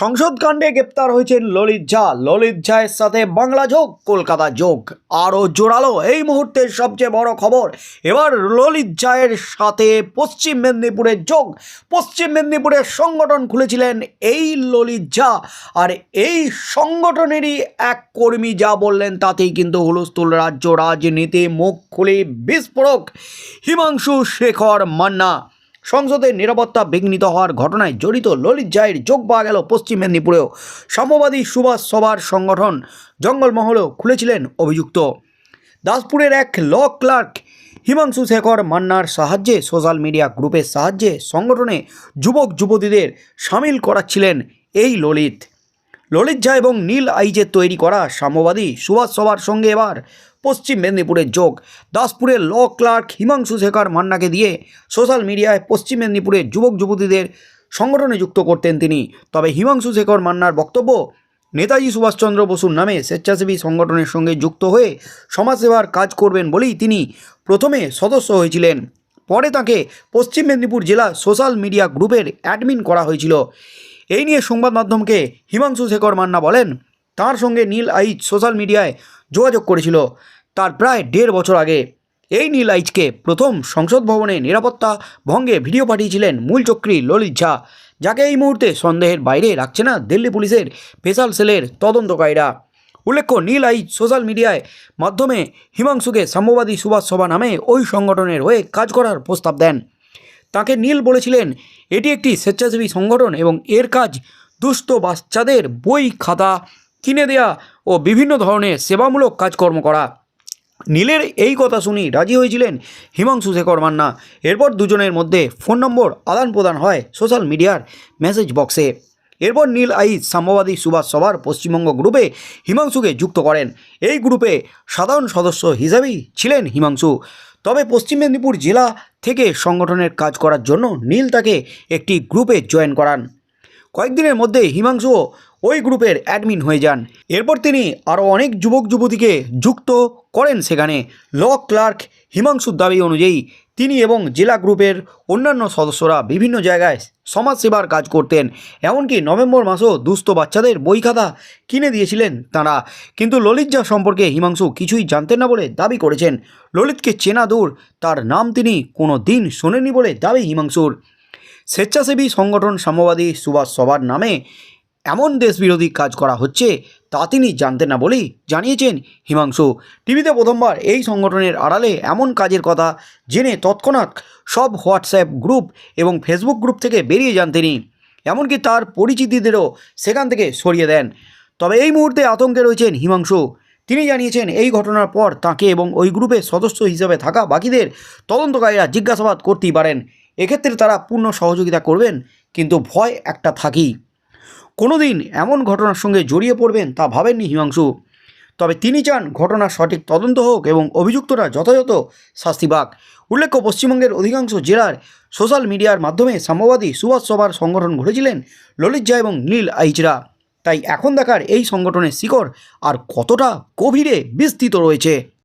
সংসদ কাণ্ডে গ্রেপ্তার হয়েছেন ললিত ঝা। ললিত ঝায়ের সাথে বাংলা যোগ, কলকাতা যোগ। আরও জোরালো, এই মুহূর্তের সবচেয়ে বড় খবর, এবার ললিত ঝায়ের সাথে পশ্চিম মেদিনীপুরের যোগ। পশ্চিম মেদিনীপুরের সংগঠন খুলেছিলেন এই ললিত ঝা। আর এই সংগঠনেরই এক কর্মী যা বললেন, তাতেই কিন্তু হুলস্থুল রাজ্য রাজনীতি মুখ খুলে বিস্ফোরক। হিমাংশু শেখর মান্না। সংসদের নিরাপত্তা বিঘ্নিত হওয়ার ঘটনায় জড়িত ললিত জায়ের যোগ পাওয়া গেল পশ্চিম মেদিনীপুরেও। সাম্যবাদী সুভাষ সভার সংগঠন জঙ্গলমহলেও খুলেছিলেন অভিযুক্ত। দাসপুরের এক ল ক্লার্ক হিমাংশু শেখর মান্নার সাহায্যে সোশ্যাল মিডিয়া গ্রুপের সাহায্যে সংগঠনে যুবক যুবতীদের সামিল করাচ্ছিলেন এই ললিত। ললিত ঝা এবং নীল আইজের তৈরি করা সাম্যবাদী সুভাষ সভার সঙ্গে এবার পশ্চিম মেদিনীপুরের যোগ। দাসপুরের ল ক্লার্ক হিমাংশু শেখর মান্নাকে দিয়ে সোশ্যাল মিডিয়ায় পশ্চিম মেদিনীপুরের যুবক যুবতীদের সংগঠনে যুক্ত করতেন তিনি। তবে হিমাংশু শেখর মান্নার বক্তব্য, নেতাজি সুভাষচন্দ্র বসুর নামে স্বেচ্ছাসেবী সংগঠনের সঙ্গে যুক্ত হয়ে সমাজসেবার কাজ করবেন বলেই তিনি প্রথমে সদস্য হয়েছিলেন। পরে তাকে পশ্চিম মেদিনীপুর জেলা সোশ্যাল মিডিয়া গ্রুপের অ্যাডমিন করা হয়েছিল। এই নিয়ে সংবাদ মাধ্যমকে হিমাংশু শেখর মান্না বলেন, তার সঙ্গে নীল আইচ সোশ্যাল মিডিয়ায় যোগাযোগ করেছিল তার প্রায় দেড় বছর আগে। এই নীল আইচকে প্রথম সংসদ ভবনে নিরাপত্তা ভঙ্গে ভিডিও পাঠিয়েছিলেন মূল চক্রী ললিত ঝা, যাকে এই মুহূর্তে সন্দেহের বাইরে রাখছে না দিল্লি পুলিশের স্পেশাল সেলের তদন্তকারীরা। উল্লেখ্য, নীল আইচ সোশ্যাল মিডিয়ায় মাধ্যমে হিমাংশুকে সাম্যবাদী সুভাষ সভা নামে ওই সংগঠনের হয়ে কাজ করার প্রস্তাব দেন। তাকে নীল বলেছিলেন, এটি একটি স্বেচ্ছাসেবী সংগঠন এবং এর কাজ দুস্থ বাচ্চাদের বই, খাতা কিনে দেয়া ও বিভিন্ন ধরনের সেবামূলক কাজকর্ম করা। নীলের এই কথা শুনি রাজি হয়েছিলেন হিমাংশু শেখর মান্না। এরপর দুজনের মধ্যে ফোন নম্বর আদান প্রদান হয় সোশ্যাল মিডিয়ার মেসেজ বক্সে। এরপর নীল আইজ সাম্যবাদী সুভাষ সভার পশ্চিমবঙ্গ গ্রুপে হিমাংশুকে যুক্ত করেন। এই গ্রুপে সাধারণ সদস্য হিসাবেই ছিলেন হিমাংশু। তবে পশ্চিম মেদিনীপুর জেলা থেকে সংগঠনের কাজ করার জন্য নীল তাকে একটি গ্রুপে জয়েন করান। কয়েকদিনের মধ্যে হিমাংশুও ওই গ্রুপের অ্যাডমিন হয়ে যান। এরপর তিনি আরও অনেক যুবক যুবতীকে যুক্ত করেন সেখানে। ল ক্লার্ক হিমাংশুর দাবি অনুযায়ী তিনি এবং জেলা গ্রুপের অন্যান্য সদস্যরা বিভিন্ন জায়গায় সমাজসেবার কাজ করতেন। এমনকি নভেম্বর মাসেও দুস্থ বাচ্চাদের বই খাতা কিনে দিয়েছিলেন তাঁরা। কিন্তু ললিত যা সম্পর্কে হিমাংশু কিছুই জানতেন না বলে দাবি করেছেন। ললিতকে চেনা দূর, তার নাম তিনি কোনো দিন শোনেননি বলে দাবি হিমাংশুর। স্বেচ্ছাসেবী সংগঠন সাম্যবাদী সুভাষ সভার নামে এমন দেশবিরোধী কাজ করা হচ্ছে তা তিনি জানতেন না বলেই জানিয়েছেন হিমাংশু। টিভিতে প্রথমবার এই সংগঠনের আড়ালে এমন কাজের কথা জেনে তৎক্ষণাৎ সব হোয়াটসঅ্যাপ গ্রুপ এবং ফেসবুক গ্রুপ থেকে বেরিয়ে যান তিনি। এমনকি তার পরিচিতিদেরও সেখান থেকে সরিয়ে দেন। তবে এই মুহূর্তে আতঙ্কে রয়েছেন হিমাংশু। তিনি জানিয়েছেন, এই ঘটনার পর তাকে এবং ওই গ্রুপের সদস্য হিসেবে থাকা বাকিদের তদন্তকারীরা জিজ্ঞাসাবাদ করতেই পারেন। এক্ষেত্রে তারা পূর্ণ সহযোগিতা করবেন, কিন্তু ভয় একটা থাকেই। কোনো দিন এমন ঘটনার সঙ্গে জড়িয়ে পড়বেন তা ভাবেননি হিমাংশু। তবে তিনি চান ঘটনার সঠিক তদন্ত হোক এবং অভিযুক্তরা যথাযথ শাস্তি পাক। উল্লেখ্য, পশ্চিমবঙ্গের অধিকাংশ জেলার সোশ্যাল মিডিয়ার মাধ্যমে সাম্যবাদী সুভাষ সভার সংগঠন গড়েছিলেন ললিত জা এবং নীল আইচরা। তাই এখন দেখার এই সংগঠনের শিকড় আর কতটা গভীরে বিস্তৃত রয়েছে।